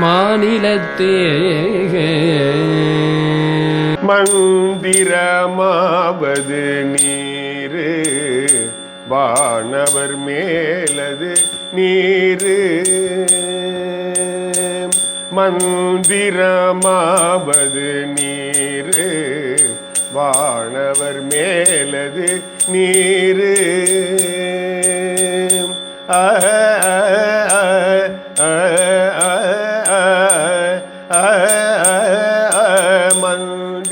மாநிலத்தே மந்திரமாவது நீரு வானவர் மேலது நீரு. மந்திரமாவது நீரு வானவர் மேலது நீரு. ஆ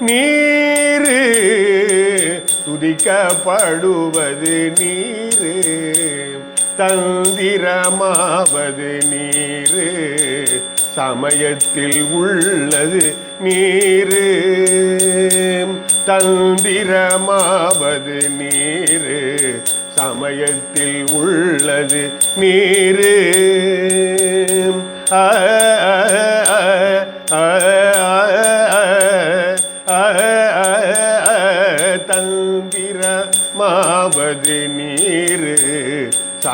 நீரு துதிக்கப்படுவது நீரு தந்திரமாவது நீரு சமயத்தில் உள்ளது நீரு தந்திரமாவது நீரு சமயத்தில் உள்ளது நீரு. ஆ,